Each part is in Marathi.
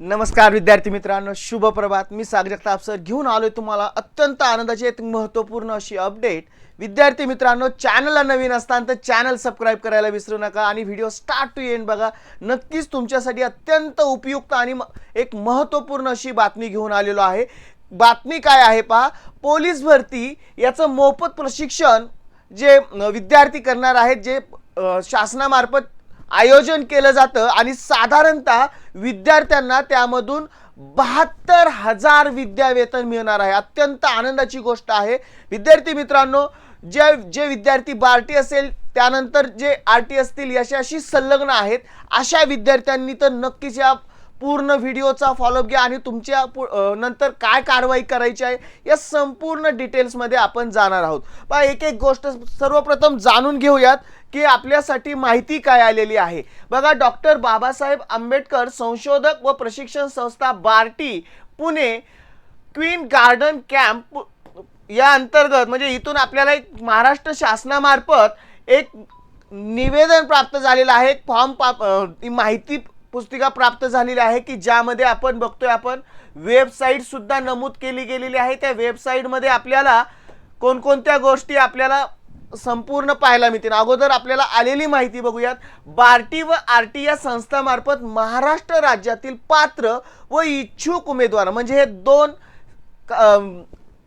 नमस्कार विद्यार्थी मित्रांनो शुभ प्रभात. मी सागर जगताप सर घेऊन आलोय तुम्हाला अत्यंत आनंदाची एक महत्त्वपूर्ण अशी अपडेट विद्यार्थी मित्रांनो चॅनलला नवीन असताना तर चॅनल सबस्क्राईब करायला विसरू नका आणि व्हिडिओ स्टार्ट टू एंड बघा. नक्कीच तुमच्यासाठी अत्यंत उपयुक्त आणि म- एक महत्त्वपूर्ण अशी बातमी घेऊन आलेलो आहे. बातमी काय आहे पहा पोलीस भरती याचं मोफत प्रशिक्षण जे विद्यार्थी करणार आहेत जे शासनामार्फत आयोजन केलं जातं आणि साधारणतः विद्यार्थ्यांना त्यामधून बहात्तर हजार विद्यावेतन मिळणार आहे. अत्यंत आनंदाची गोष्ट आहे. विद्यार्थी मित्रांनो जे जे विद्यार्थी बार्टी असेल त्यानंतर जे आर टी असतील याच्याशी संलग्न आहेत अशा विद्यार्थ्यांनी तर नक्कीच या पूर्ण व्हिडिओचा फॉलोअप घ्या आणि तुमच्या पु- नंतर काय कारवाई करायची आहे या संपूर्ण डिटेल्समध्ये आपण जाणार आहोत. पहा एक एक गोष्ट सर्वप्रथम जाणून घेऊयात की आपल्यासाठी माहिती काय आलेली आहे. बघा डॉक्टर बाबासाहेब आंबेडकर संशोधक व प्रशिक्षण संस्था Barti Pune queen garden camp या अंतर्गत म्हणजे इथून आपल्याला एक महाराष्ट्र शासनामार्फत एक निवेदन प्राप्त झालेलं आहे. एक फॉर्म पा- ती माहिती पुस्तिका प्राप्त झालेली आहे की ज्यामध्ये आपण बघतोय आपण वेबसाईट सुद्धा नमूद केली गेलेली आहे. त्या वेबसाईटमध्ये आपल्याला कोणकोणत्या गोष्टी आपल्याला संपूर्ण पाहायला मिळतील? अगोदर आपल्याला आलेली माहिती बघूयात. बार्टी व आर टी या संस्थामार्फत महाराष्ट्र राज्यातील पात्र व इच्छुक उमेदवार म्हणजे हे दोन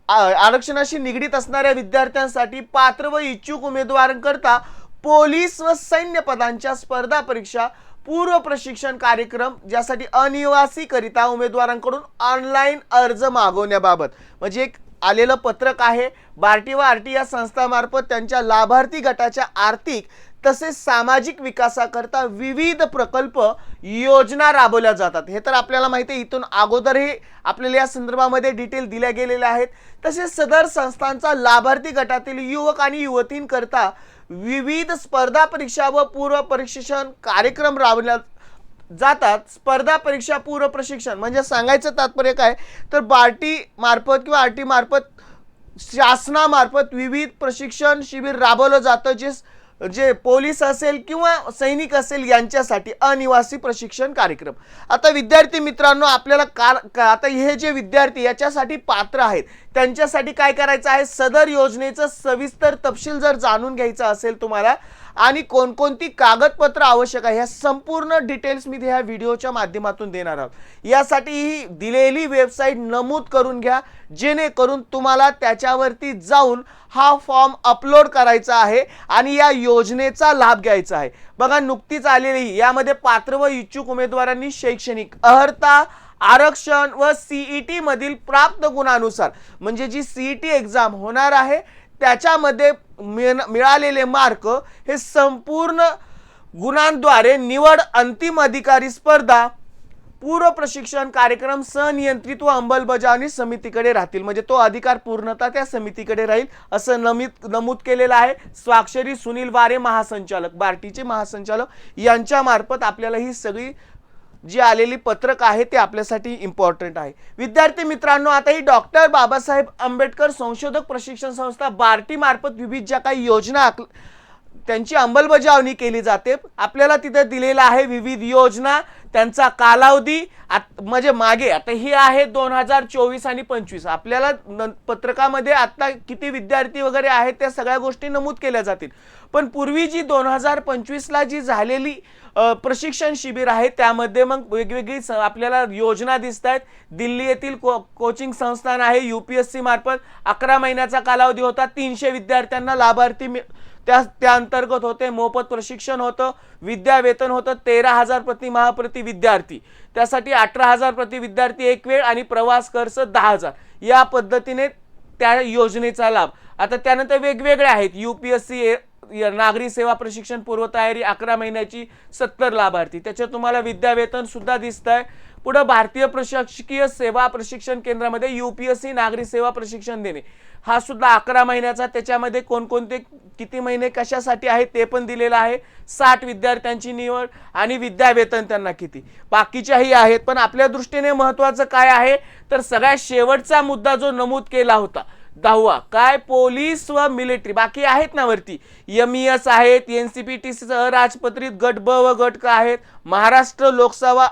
आरक्षणाशी निगडीत असणाऱ्या विद्यार्थ्यांसाठी पात्र व इच्छुक उमेदवारांकरता पोलीस व सैन्य पदांच्या स्पर्धा परीक्षा पूर्व प्रशिक्षण कार्यक्रम ज्यासाठी अनिवासीकरिता उमेदवारांकडून ऑनलाईन अर्ज मागवण्याबाबत. म्हणजे एक आलेलं पत्रक आहे बार्टी व आरटी या संस्थामार्फत त्यांच्या लाभार्थी गटाच्या आर्थिक तसेच सामाजिक विकासाकरता विविध प्रकल्प योजना राबवल्या जातात. हे तर आपल्याला माहिती आहे इथून अगोदरही आपल्याला या संदर्भामध्ये डिटेल दिल्या गेलेल्या आहेत. तसेच सदर संस्थांचा लाभार्थी गटातील युवक आणि युवतींकरता विविध स्पर्धा परीक्षा व पूर्व प्रशिक्षण कार्यक्रम राबवल्या जातात. स्पर्धा परीक्षा पूर्व प्रशिक्षण म्हणजे सांगायचं तात्पर्य काय? तर बार्टी मार्फत किंवा आर टी मार्फत शासनामार्फत विविध प्रशिक्षण शिबिर राबवलं जातं जे जे पोलीस असेल किंवा सैनिक असेल यांच्यासाठी अनिवासी प्रशिक्षण कार्यक्रम. आता विद्यार्थी मित्रांनो आपल्याला कार का- आता हे जे विद्यार्थी याच्यासाठी पात्र आहेत त्यांच्यासाठी काय करायचं आहे? सदर योजनेचं सविस्तर तपशील जर जाणून घ्यायचा असेल तुम्हाला आणि कोणकोणती कागदपत्र आवश्यक आहे ह्या संपूर्ण डिटेल्स मी ह्या व्हिडिओच्या माध्यमातून देणार आहोत. यासाठी ही दिलेली वेबसाईट नमूद करून घ्या जेणेकरून तुम्हाला त्याच्यावरती जाऊन हा फॉर्म अपलोड करायचा आहे आणि या योजनेचा लाभ घ्यायचा आहे. बघा नुकतीच आलेली यामध्ये पात्र व इच्छुक उमेदवारांनी शैक्षणिक अर्हता आरक्षण व सीईटी मधील प्राप्त गुणानुसार म्हणजे जी सीईटी एक्झाम होणार आहे त्याच्यामध्ये मिळ- मिळालेले मार्क हे संपूर्ण गुणांद्वारे निवड अंतिम अधिकारी स्पर्धा पूर्व प्रशिक्षण कार्यक्रम सनियंत्रित व अंमलबजावणी समितीकडे राहतील. म्हणजे तो अधिकार पूर्णतः त्या समितीकडे राहील असं नमित नमूद केलेलं आहे स्वाक्षरी सुनील वारे महासंचालक बार्टीचे महासंचालक यांच्यामार्फत आपल्याला ही सगळी जी आलेली पत्रक आहे ते आपल्यासाठी इम्पॉर्टंट आहे. विद्यार्थी मित्रांनो आता ही डॉक्टर बाबासाहेब आंबेडकर संशोधक प्रशिक्षण संस्था बार्टी मार्फत विविध ज्या काही योजना त्यांची अंमलबजावणी केली जाते. आपल्याला तिथे दिलेला आहे विविध योजना त्यांचा कालावधी म्हणजे मागे. आता ही आहे दोन हजार चोवीस आणि पंचवीस. आपल्याला न- पत्रकामध्ये आता किती विद्यार्थी वगैरे आहेत त्या सगळ्या गोष्टी नमूद केल्या जातील. पण पूर्वी जी दोन हजार पंचवीसला जी झालेली प्रशिक्षण शिबिर आहे त्यामध्ये मग वेगवेगळी स- आपल्याला योजना दिसत आहेत दिल्ली येथील को कोचिंग संस्थान आहे यू पी एस सी मार्फत अकरा महिन्याचा कालावधी होता. तीनशे विद्यार्थ्यांना लाभार्थी मिळ त्या त्या अंतर्गत होते मोफत प्रशिक्षण होतं विद्यावेतन होतं तेरा हजार प्रति महाप्रति विद्यार्थी. त्यासाठी अठरा हजार प्रति विद्यार्थी एक वेळ आणि प्रवास खर्च दहा हजार या पद्धतीने त्या योजनेचा लाभ. आता त्यानंतर वेगवेगळे आहेत. यू पी एस सी नागरी सेवा प्रशिक्षण पूर्वतयारी अकरा महिन्याची सत्तर लाभार्थी. त्याच्यात तुम्हाला विद्यावेतन सुद्धा दिसत आहे पुढं भारतीय प्रशासकीय सेवा प्रशिक्षण केंद्रामध्ये युपीएससी नागरी सेवा प्रशिक्षण देणे. हा सुद्धा अकरा महिन्याचा. त्याच्यामध्ये कोणकोणते किती महिने कशासाठी आहे ते पण दिलेलं आहे. साठ विद्यार्थ्यांची निवड आणि विद्यावेतन त्यांना किती. बाकीच्याही आहेत पण आपल्या दृष्टीने महत्त्वाचं काय आहे? तर सगळ्यात शेवटचा मुद्दा जो नमूद केला होता दहावा. काय पोलीस व मिलिटरी बाकी आहेत ना वरती? एम एस आहेत एन सी पी टी अराजपत्रित गट ब व गट का आहेत? महाराष्ट्र लोकसेवा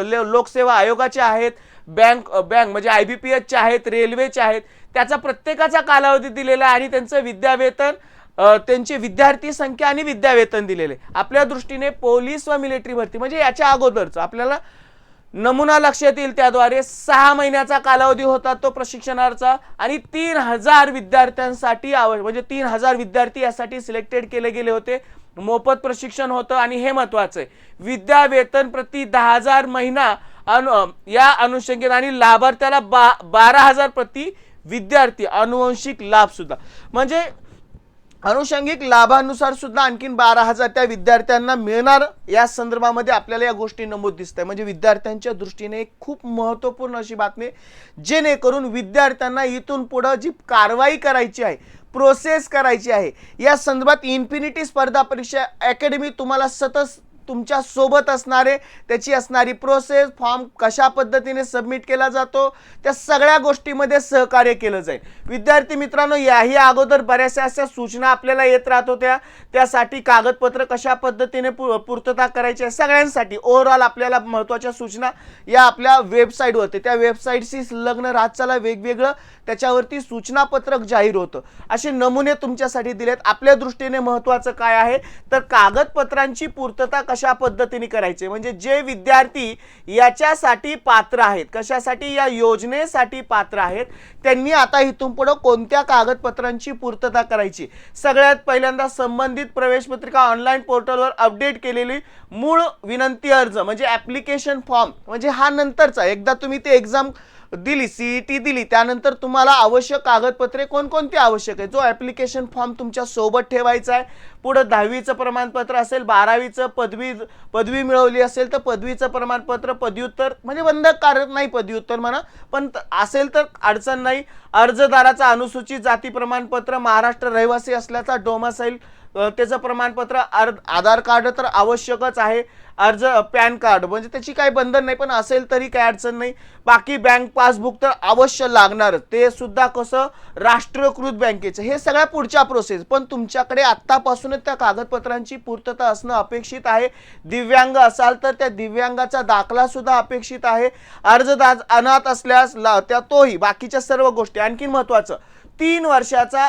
लोकसेवा आयोगाचे आहेत बँक बँक म्हणजे आय बी पी एसचे आहेत रेल्वेचे आहेत त्याचा प्रत्येकाचा कालावधी दिलेला आहे आणि त्यांचं विद्यावेतन त्यांची विद्यार्थी संख्या आणि विद्यावेतन दिलेले. आपल्या दृष्टीने पोलीस व मिलिटरी भरती म्हणजे याच्या अगोदरचं. आपल्याला नमुना लक्षात येईल त्याद्वारे सहा महिन्याचा कालावधी होता तो प्रशिक्षणाचा आणि तीन हजार विद्यार्थ्यांसाठी आव म्हणजे तीन हजार विद्यार्थी यासाठी सिलेक्टेड केले गेले होते. मोफत प्रशिक्षण होतं आणि हे महत्वाचं आहे. विद्या वेतन प्रति दहा हजार महिना अनु या अनुषंगाने आणि लाभार्थ्याला बा बारा हजार प्रति विद्यार्थी अनुवंशिक लाभ सुद्धा. म्हणजे अनुषंगिक लाभानुसार सुद्धा आणखीन बारा हजार त्या विद्यार्थ्यांना मिळणार. या संदर्भामध्ये आपल्याला या गोष्टी नमूद दिसत आहे म्हणजे विद्यार्थ्यांच्या दृष्टीने एक खूप महत्त्वपूर्ण अशी बातमी आहे. जेणेकरून विद्यार्थ्यांना इथून पुढं जी कारवाई करायची आहे प्रोसेस करायची आहे. या संदर्भात इन्फिनिटी स्पर्धा परीक्षा अकॅडमी तुम्हाला सतत तुमच्यासोबत असणारे त्याची असणारी प्रोसेस फॉर्म कशा पद्धतीने सबमिट केला जातो त्या सगळ्या गोष्टीमध्ये सहकार्य केलं जाईल. विद्यार्थी मित्रांनो याही अगोदर बऱ्याचशा अशा सूचना आपल्याला येत राहत होत्या. त्यासाठी कागदपत्र कशा पद्धतीने पु पूर्तता करायची आहे सगळ्यांसाठी ओव्हरऑल आपल्याला महत्त्वाच्या सूचना या आपल्या वेबसाईटवरती त्या वेबसाईटशी लग्न राहत चाला वेगवेगळं त्याच्यावरती सूचनापत्रक जाहीर होतं. असे नमुने तुमच्यासाठी दिलेत. आपल्या दृष्टीने महत्त्वाचं काय आहे? तर कागदपत्रांची पूर्तता कशा पद्धतीने करायची? म्हणजे जे विद्यार्थी याच्यासाठी पात्र आहेत कशासाठी या योजनेसाठी पात्र आहेत त्यांनी आता इथून पुढं कोणत्या कागदपत्रांची पूर्तता करायची? सगळ्यात पहिल्यांदा संबंधित प्रवेश पत्रिका ऑनलाईन पोर्टलवर अपडेट केलेली मूळ विनंती अर्ज म्हणजे ॲप्लिकेशन फॉर्म म्हणजे हा नंतरचा. एकदा तुम्ही ते एक्झाम दिली सीईटी दिली त्यानंतर तुम्हाला आवश्यक कागदपत्रे कोणकोणती आवश्यक आहे जो ॲप्लिकेशन फॉर्म तुमच्यासोबत ठेवायचा आहे पुढं दहावीचं प्रमाणपत्र असेल बारावीचं पदवी पदवी मिळवली असेल तर पदवीचं प्रमाणपत्र पदव्युत्तर म्हणजे बंधनकारक नाही पदव्युत्तर म्हणा पण असेल तर अडचण नाही. अर्जदाराचा अनुसूचित जाती प्रमाणपत्र महाराष्ट्र रहिवासी असल्याचा डोमासाईल त्याचं प्रमाणपत्र आर आधार कार्ड तर आवश्यकच आहे. अर्ज पॅन कार्ड म्हणजे त्याची काही बंधन नाही पण असेल तरी काही अडचण नाही. बाकी बँक पासबुक तर अवश्य लागणारच ते सुद्धा कसं राष्ट्रीयकृत बँकेचं. हे सगळ्या पुढच्या प्रोसेस पण तुमच्याकडे आत्तापासूनच त्या कागदपत्रांची पूर्तता असणं अपेक्षित आहे. दिव्यांग असाल तर त्या दिव्यांगाचा दाखला सुद्धा अपेक्षित आहे. अर्जदार अनाथ असल्यास ला त्या तोही बाकीच्या सर्व गोष्टी. आणखीन महत्त्वाचं तीन वर्षाचा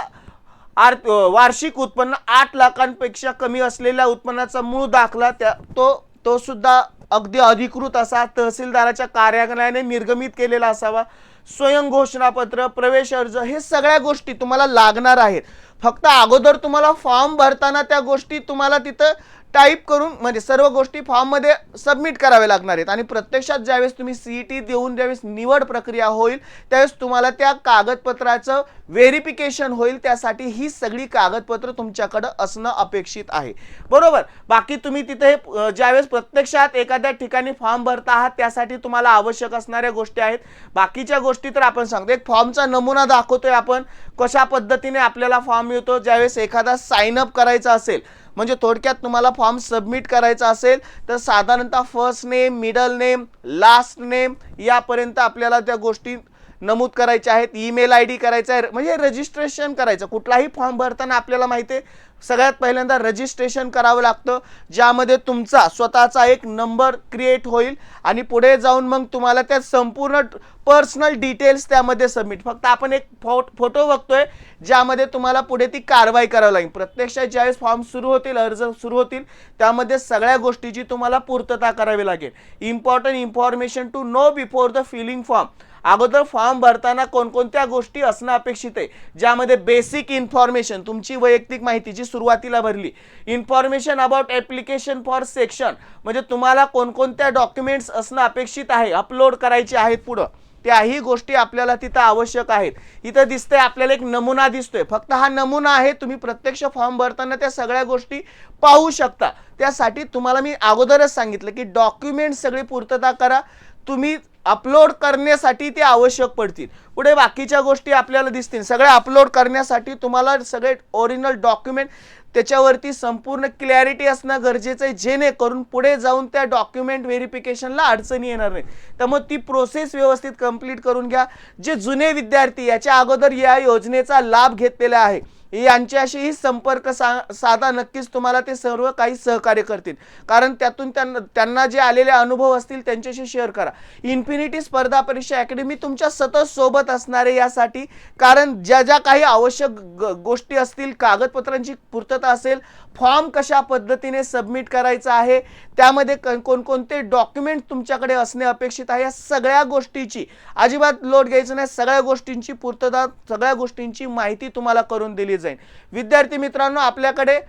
आर्थ वार्षिक उत्पन्न आठ लाखांपेक्षा कमी असलेल्या उत्पन्नाचा मूळ दाखला त्या तो तो सुद्धा अगदी अधिकृत असा तहसीलदाराच्या कार्यालयाने निर्गमित केलेला असावा. स्वयं घोषणापत्र प्रवेश अर्ज हे सगळ्या गोष्टी तुम्हाला लागणार आहेत. फक्त अगोदर तुम्हाला फॉर्म भरताना त्या गोष्टी तुम्हाला तिथं टाईप करून म्हणजे सर्व गोष्टी फॉर्ममध्ये सबमिट कराव्या लागणार आहेत. आणि प्रत्यक्षात ज्यावेळेस तुम्ही सी ई टी देऊन ज्यावेळेस निवड प्रक्रिया होईल त्यावेळेस तुम्हाला त्या कागदपत्राचं व्हेरिफिकेशन होईल. त्यासाठी ही सगळी कागदपत्र तुमच्याकडं असणं अपेक्षित आहे. बरोबर? बाकी तुम्ही तिथे ज्यावेळेस प्रत्यक्षात एखाद्या ठिकाणी फॉर्म भरता आहात त्यासाठी तुम्हाला आवश्यक असणाऱ्या गोष्टी आहेत. बाकीच्या गोष्टी तर आपण सांगतो. एक फॉर्मचा नमुना दाखवतोय आपण. कशा पद्धतीने आपल्याला फॉर्म मिळतो? ज्यावेळेस एखादा साईन अप करायचा असेल म्हणजे थोडक्यात तुम्हाला फॉर्म सबमिट करायचा असेल तर साधारणतः first name middle name last name यापर्यंत आपल्याला त्या गोष्टी नमूद करायचे आहेत ईमेल आय डी करायचा आहे म्हणजे रजिस्ट्रेशन करायचं. कुठलाही फॉर्म भरताना आपल्याला माहिती आहे सगळ्यात पहिल्यांदा रजिस्ट्रेशन करावं लागतं ज्यामध्ये तुमचा स्वतःचा एक नंबर क्रिएट होईल आणि पुढे जाऊन मग तुम्हाला त्या संपूर्ण पर्सनल डिटेल्स त्यामध्ये सबमिट फक्त आपण एक फो फोटो बघतोय ज्यामध्ये तुम्हाला पुढे ती कारवाई करावी लागेल. प्रत्यक्षात ज्यावेळेस फॉर्म सुरू होतील अर्ज सुरू होतील त्यामध्ये सगळ्या गोष्टीची तुम्हाला पूर्तता करावी लागेल. Important information to know before the filling form अगोदर फॉर्म भरताना कोणकोणत्या गोष्टी असणं अपेक्षित आहे? ज्यामध्ये बेसिक इन्फॉर्मेशन तुमची वैयक्तिक माहिती जी सुरुवातीला भरली. Information about application for section म्हणजे तुम्हाला कोणकोणत्या डॉक्युमेंट्स असणं अपेक्षित आहे अपलोड करायचे आहेत पुढं. त्याही गोष्टी आपल्याला तिथं आवश्यक आहेत. इथं दिसतंय आपल्याला एक नमुना दिसतोय. फक्त हा नमुना आहे तुम्ही प्रत्यक्ष फॉर्म भरताना त्या सगळ्या गोष्टी पाहू शकता. त्यासाठी तुम्हाला मी अगोदरच सांगितलं की डॉक्युमेंट सगळी पूर्तता करा. तुम्ही अपलोड करण्यासाठी ते आवश्यक पडतील. पुढे बाकीच्या गोष्टी आपल्याला दिसतील. सगळे अपलोड करण्यासाठी तुम्हाला सगळे ओरिजिनल डॉक्युमेंट त्याच्यावरती संपूर्ण क्लॅरिटी असणं गरजेचं आहे. जेणेकरून पुढे जाऊन त्या डॉक्युमेंट व्हेरिफिकेशनला अडचणी येणार नाही त्यामुळे ती प्रोसेस व्यवस्थित कंप्लीट करून घ्या. जे जुने विद्यार्थी याच्या अगोदर या योजनेचा लाभ घेतलेला आहे. यांच्याशीही संपर्क सा साधा नक्कीच तुम्हाला ते सर्व काही सहकार्य करतील. कारण त्यातून त्यांना त्यांना जे आलेले अनुभव असतील त्यांच्याशी शेअर करा. इन्फिनिटी स्पर्धा परीक्षा अकॅडमी तुमच्या सतत सोबत असणारे यासाठी कारण ज्या ज्या काही आवश्यक ग- गोष्टी असतील कागदपत्रांची पूर्तता असेल फॉर्म कशा पद्धतीने सबमिट करायचा आहे त्यामध्ये क- कोणकोणते डॉक्युमेंट तुमच्याकडे असणे अपेक्षित आहे या सगळ्या गोष्टीची अजिबात लोड घ्यायचं नाही सगळ्या गोष्टींची पूर्तता सगळ्या गोष्टींची माहिती तुम्हाला करून दिली जाईल. विद्यार्थी मित्रांनो आपल्याकडे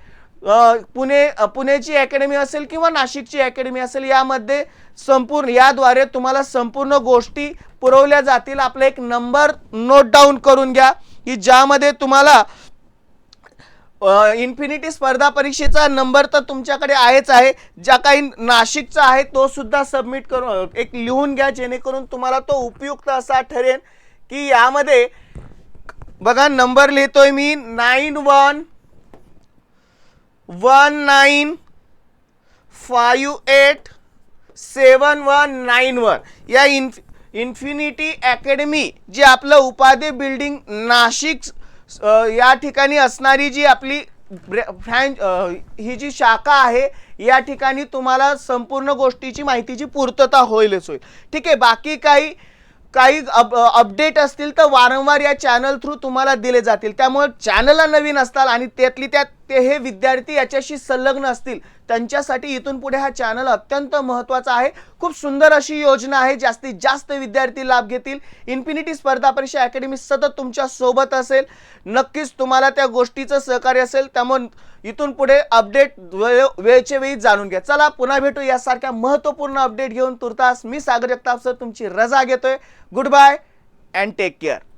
पुणे पुणेची अकॅडमी असेल किंवा नाशिकची अकॅडमी असेल यामध्ये संपूर्ण याद्वारे तुम्हाला संपूर्ण गोष्टी पुरवल्या जातील. आपला एक नंबर नोट डाऊन करून घ्या की ज्यामध्ये तुम्हाला इन्फिनिटी स्पर्धा परीक्षेचा नंबर तर तुमच्याकडे आहेच आहे. ज्या काही नाशिकचा आहे तो सुद्धा सबमिट करून एक लिहून घ्या जेणेकरून तुम्हाला तो उपयुक्त असा ठरेल की यामध्ये बघा नंबर लिहितोय मी. Nine one. One nine. Five eight. Seven one nine one. या इन्फ इन्फिनिटी अकॅडमी जी आपलं उपाधे बिल्डिंग नाशिक या ठिकाणी असणारी जी आपली ब्रॅ- फ्रँच ही जी शाखा आहे या ठिकाणी तुम्हाला संपूर्ण गोष्टीची माहितीची पूर्तता होईलच होईल. ठीक आहे बाकी काही काही अप अपडेट असतील तर वारंवार या चॅनल थ्रू तुम्हाला दिले जातील. त्यामुळे चॅनलला नवीन असताल आणि त्यातली त्यात ते हे विद्यार्थी याच्याशी संलग्न असतील. त्यांच्यासाठी इथून पुढे हा चॅनल अत्यंत महत्त्वाचा आहे. खूप सुंदर अशी योजना आहे. जास्तीत जास्त विद्यार्थी लाभ घेतील. इन्फिनिटी स्पर्धा परीक्षा अकॅडमी सतत तुमच्यासोबत असेल. नक्कीच तुम्हाला त्या गोष्टीचं सहकार्य असेल. त्यामुळे इथून पुढे अपडेट वेळ वेळच्या वेळी जाणून घ्या. चला पुन्हा भेटू यासारख्या महत्त्वपूर्ण अपडेट घेऊन तुर्तास मी सागर जगताप सर तुमची रजा घेतोय. Goodbye and take care